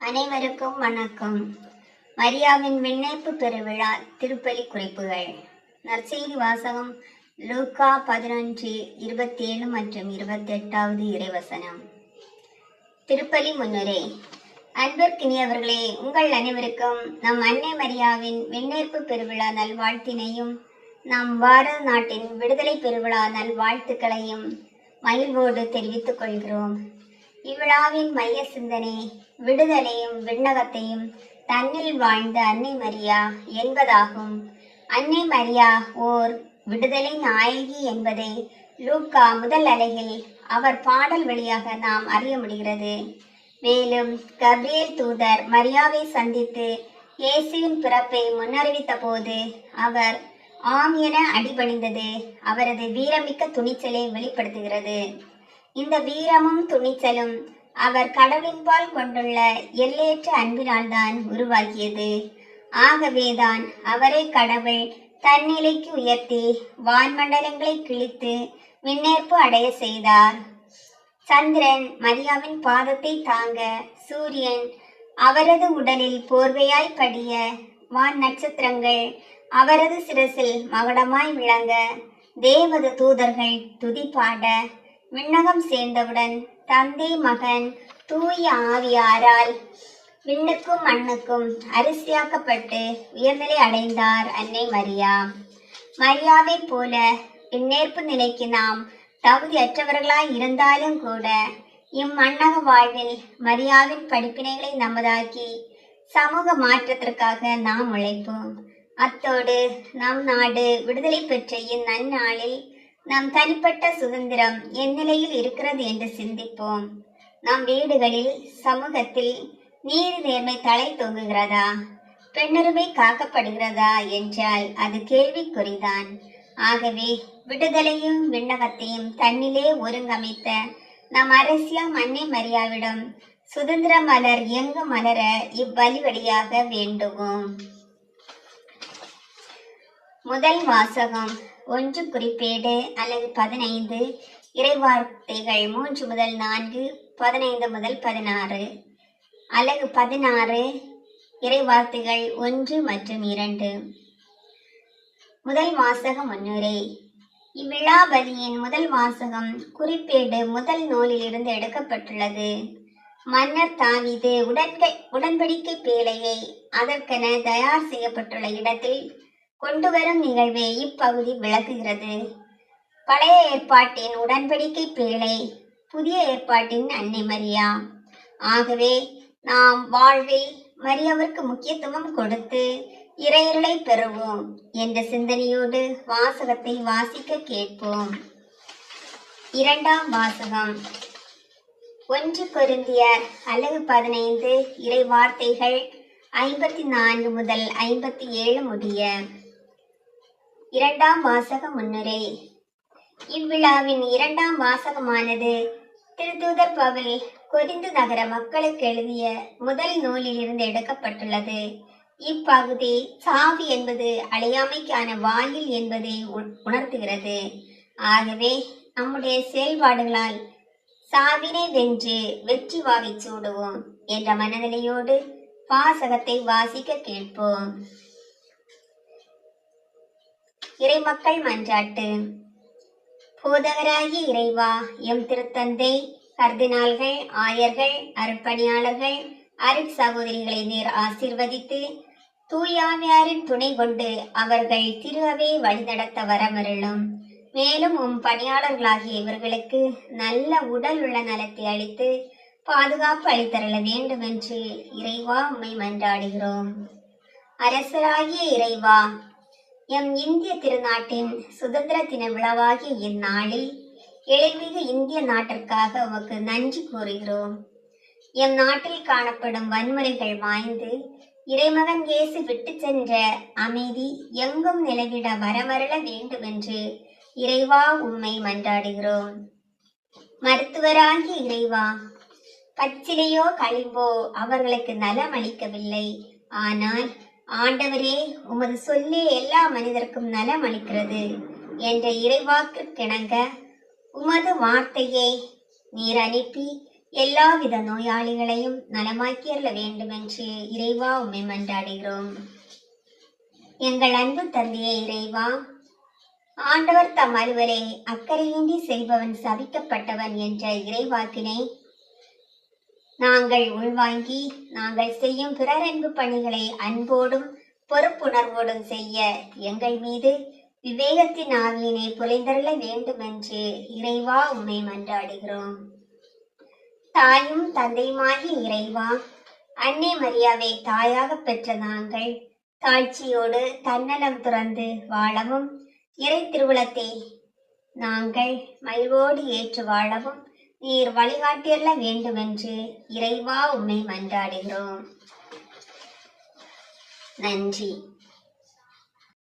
அனைவருக்கும் வணக்கம். மரியாவின் விண்ணேற்பு பெருவிழா திருப்பலி குறிப்புகள். நற்செய்தி வாசகம் லூக்கா பதினொன்று இருபத்தி ஏழு மற்றும் இருபத்தி எட்டாவது இறைவசனம். திருப்பலி முன்னுரை அன்பிற்கினியவர்களே உங்கள் அனைவருக்கும் நம் அன்னை மரியாவின் விண்ணேற்பு பெருவிழா நல்வாழ்த்தினையும் நம் பாரத நாட்டின் விடுதலை பெருவிழா நல்வாழ்த்துக்களையும் மகிழ்வோடு தெரிவித்துக் கொள்கிறோம். இவ்விழாவின் மைய சிந்தனை விடுதலையும் விண்ணகத்தையும் தன்னில் வாழ்ந்த அன்னை மரியா என்பதாகும். அன்னை மரியா ஓர் விடுதலை நாயகி என்பதை லூக்கா முதல் அலையில் அவர் பாடல் வழியாக நாம் அறிய முடிகிறது. மேலும் கபிரியல் தூதர் மரியாவை சந்தித்து இயேசுவின் பிறப்பை முன்னறிவித்த போது அவர் ஆம் என அடிபணிந்தது அவரது வீரமிக்க துணிச்சலை வெளிப்படுத்துகிறது. இந்த வீரமும் துணிச்சலும் அவர் கடவுளின்பால் கொண்டுள்ள எல்லையற்ற அன்பினால்தான் உருவாகியது. ஆகவேதான் அவரை கடவுள் தன்னிலைக்கு உயர்த்தி வான்மண்டலங்களை கிழித்து விண்ணேற்பு அடைய செய்தார். சந்திரன் மரியாவின் பாதத்தை தாங்க சூரியன் அவரது உடலில் போர்வையாய் படிய வான் நட்சத்திரங்கள் அவரது சிரசில் மகுடமாய் விளங்க தேவத தூதர்கள் துதிப்பாட விண்ணகம் சேர்ந்தவுடன் தந்தை மகன் தூய ஆவியாரால் விண்ணுக்கும் மண்ணுக்கும் அரிசியாக்கப்பட்டு உயர்நிலை அடைந்தார் அன்னை மரியா. மரியாவைப் போல விண்ணேற்பு நிலைக்கு நாம் தகுதியற்றவர்களாய் இருந்தாலும் கூட இம்மண்ணக வாழ்வில் மரியாவின் படிப்பினைகளை நமதாக்கி சமூக மாற்றத்திற்காக நாம் உழைப்போம். அத்தோடு நம் நாடு விடுதலை பெற்ற இந்நன்னாளில் நம் தனிப்பட்ட சுதந்திரம் எந்நிலையில் இருக்கிறது என்று சிந்திப்போம். நம் வீடுகளில் சமூகத்தில் நீதி நேர்மை தலை தொங்குகிறதா? பெண்ணுரிமை காக்கப்படுகிறதா என்றால் அது கேள்விக்குறிதான். ஆகவே விடுதலையும் விண்ணகத்தையும் தன்னிலே ஒருங்கமைத்த நம் அரசியல் அன்னை மரியாவிடம் சுதந்திர மலர் எங்கு மலர இவ்வழி வழியாக வேண்டுவோம். முதல் வாசகம் ஒன்று குறிப்பேடு அல்லது பதினைந்து. இறைவார்த்தைகள் மூன்று முதல் நான்கு பதினைந்து முதல் பதினாறு. அலகு பதினாறு இறைவார்த்தைகள் ஒன்று மற்றும் இரண்டு. முதல் வாசகம் முன்னுரை இவ்விழா பலியின் முதல் வாசகம் குறிப்பேடு முதல் நூலிலிருந்து எடுக்கப்பட்டுள்ளது. மன்னர் தாவிது உடன்கை உடன்படிக்கை பேழையை அதற்கென தயார் செய்யப்பட்டுள்ள இடத்தில் கொண்டு வரும் நிகழ்வை இப்பகுதி விளக்குகிறது. பழைய ஏற்பாட்டின் உடன்படிக்கை பேழை புதிய ஏற்பாட்டின் அன்னை மரியா. ஆகவே நாம் வாழ்வில் மரியாவிற்கு முக்கியத்துவம் கொடுத்து இறையருளை பெறுவோம் என்ற சிந்தனையோடு வாசகத்தை வாசிக்க கேட்போம். இரண்டாம் வாசகம். ஒன்று பொருந்தியர் அழகு பதினைந்து இறை வார்த்தைகள் ஐம்பத்தி நான்கு முதல் ஐம்பத்தி ஏழு முடிய இரண்டாம் வாசக முன்னுரை. இவ்விழாவின் இரண்டாம் வாசகமானது திருத்தூதர் பவுல் கொரிந்து நகர மக்களுக்கு எழுதிய முதல் நூலில் இருந்து எடுக்கப்பட்டுள்ளது. இப்பகுதி சாவி என்பது அழியாமைக்கான வாயில் என்பதை உணர்த்துகிறது. ஆகவே நம்முடைய செயல்பாடுகளால் சாவினை வென்று வெற்றி வாகை சூடுவோம் என்ற மனநிலையோடு வாசகத்தை வாசிக்க கேட்போம். இறைமக்கள் மன்றாட்டு. போதகராகிய இறைவா எம் திருத்தந்தை கர்தினால்கள் ஆயர்கள் அருட்பணியாளர்கள் அருட் சகோதரிகளை நேர் ஆசிர்வதித்து தூயாவியாரின் துணை கொண்டு அவர்கள் திரு வழிநடத்த வரமருளும். மேலும் உம் பணியாளர்களாகிய இவர்களுக்கு நல்ல உடல் உள்ள நலத்தை அளித்து பாதுகாப்பு அளித்தரல வேண்டும் என்று இறைவா உம்மை மன்றாடுகிறோம். அரசராகிய இறைவா எம் இந்திய திருநாட்டின் சுதந்திர தின விழாவாகிய இந்நாளில் எழில்மிகு இந்திய நாட்டிற்காக உமக்கு நன்றி கூறுகிறோம். எம் நாட்டில் காணப்படும் வன்முறைகள் மாய்ந்து இறைமகன் இயேசு விட்டு சென்ற அமைதி எங்கும் நிலவிட வரமருள வேண்டுமென்று இறைவா உண்மை மன்றாடுகிறோம். மருத்துவராகிய இறைவா பச்சிலையோ கழிவோ அவர்களுக்கு நலம் அளிக்கவில்லை ஆனால் ஆண்டவரே உமது சொல்லே எல்லா மனிதருக்கும் நலம் அளிக்கிறது என்ற இறைவாக்கு கிணங்க உமது வார்த்தையை நீர் அனுப்பி எல்லாவித நோயாளிகளையும் நலமாக்கியல்ல வேண்டும் என்று இறைவா உண்மை மன்றாடுகிறோம். எங்கள் அன்பு தந்தைய இறைவா ஆண்டவர் தம் அலுவலை அக்கறையின்றி செல்பவன் சபிக்கப்பட்டவன் என்ற இறைவாக்கினை நாங்கள் உள்வாங்கி நாங்கள் செய்யும் பிறரன்பு பணிகளை அன்போடும் பொறுப்புணர்வோடும் செய்ய எங்கள் மீது விவேகத்தின் ஆவியினை பொழிந்தருள வேண்டும் என்று இறைவா உண்மை மன்றாடுகிறோம். தாயும் தந்தையுமாகி இறைவா அன்னை மரியாவை தாயாக பெற்ற நாங்கள் தாழ்ச்சியோடு தன்னலம் துறந்து வாழவும் இறை திருவுளத்தை நாங்கள் மகிழ்வோடு ஏற்று வாழவும் நீர் வழிகாட்டியல்ல வேண்டுமென்று இறைவா உம்மை மன்றாடுகிறோம். நன்றி.